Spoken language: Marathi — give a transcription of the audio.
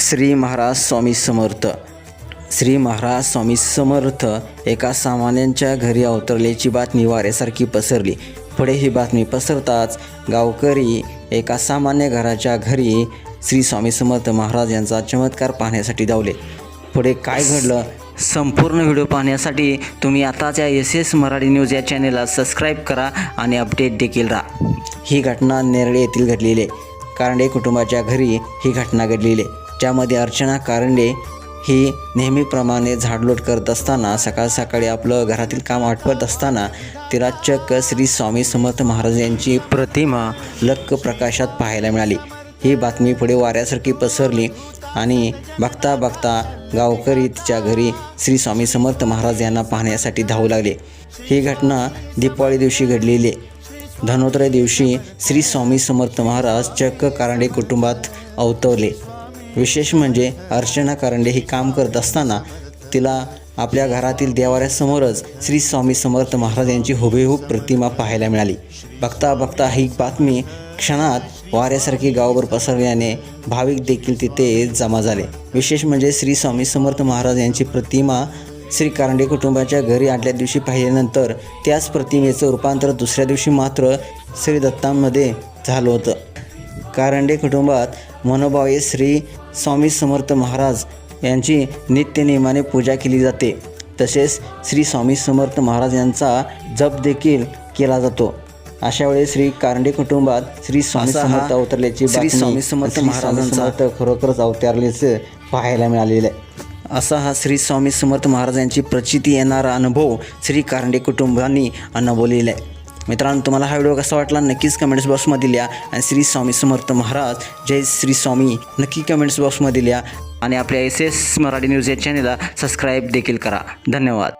श्री महाराज स्वामी समर्थ. श्री महाराज स्वामी समर्थ एका सामान्यांच्या घरी अवतरल्याची बातमी वाऱ्यासारखी पसरली. पुढे ही बातमी पसरताच गावकरी एका सामान्य घराच्या घरी श्री स्वामी समर्थ महाराज यांचा चमत्कार पाहण्यासाठी धावले. पुढे काय घडलं? संपूर्ण व्हिडिओ पाहण्यासाठी तुम्ही आताच या एस एस मराठी न्यूज या चॅनेलला सबस्क्राईब करा आणि अपडेट देखील राहा. ही घटना नेरळे येथील घडलेली आहे. कारंडे कुटुंबाच्या घरी ही घटना घडलेली आहे. ज्यामध्ये अर्चना कारंडे ही नेहमीप्रमाणे झाडलोट करत असताना सकाळ सकाळी आपलं घरातील काम आटपत असताना तिला चक्क श्री स्वामी समर्थ महाराज यांची प्रतिमा लक्क प्रकाशात पाहायला मिळाली. ही बातमी पुढे वाऱ्यासारखी पसरली आणि बघता बघता गावकरी तिच्या घरी श्री स्वामी समर्थ महाराज यांना पाहण्यासाठी धावू लागले. ही घटना दिपावली दिवशी घडलेली. धनोत्रय दिवशी श्री स्वामी समर्थ महाराज चक्क कारंडे कुटुंबात अवतवले विशेष म्हणजे अर्चना कारंडे ही काम करत असताना तिला आपल्या घरातील देवाऱ्यासमोरच श्री स्वामी समर्थ महाराज यांची हुबेहूब प्रतिमा पाहायला मिळाली. बघता बघता ही बातमी क्षणात वाऱ्यासारखी गावभर पसरल्याने भाविक देखील तिथे जमा झाले. विशेष म्हणजे श्री स्वामी समर्थ महाराज यांची प्रतिमा श्री कारंडे कुटुंबाच्या घरी आदल्या दिवशी पाहिल्यानंतर त्याच प्रतिमेचं रूपांतर दुसऱ्या दिवशी मात्र श्री दत्तांमध्ये झालं होतं. कारंडे कुटुंबात मनोभावे श्री स्वामी समर्थ महाराज यांची नित्यनियमाने पूजा केली जाते. तसेच श्री स्वामी समर्थ महाराज यांचा जप देखील केला जातो. अशा वेळी श्री कारंडे कुटुंबात श्री स्वामी समर्थ अवतरल्याची श्री स्वामी समर्थ महाराजांचा खरोखरच अवतरल्याचे पाहायला मिळालेलं आहे. असा हा श्री स्वामी समर्थ महाराजांची प्रचिती येणारा अनुभव श्री कारंडे कुटुंबांनी अनुभवलेला आहे. मित्रांनो तुम्हाला हा व्हिडिओ कसा वाटला नक्कीच कमेंट्स बॉक्समध्ये लिहा आणि श्री स्वामी समर्थ महाराज. जय श्री स्वामी. नक्की कमेंट्स बॉक्समध्ये लिहा आणि आपल्या एस एस मराठी न्यूज या चॅनेलला सबस्क्राईब देखील करा. धन्यवाद.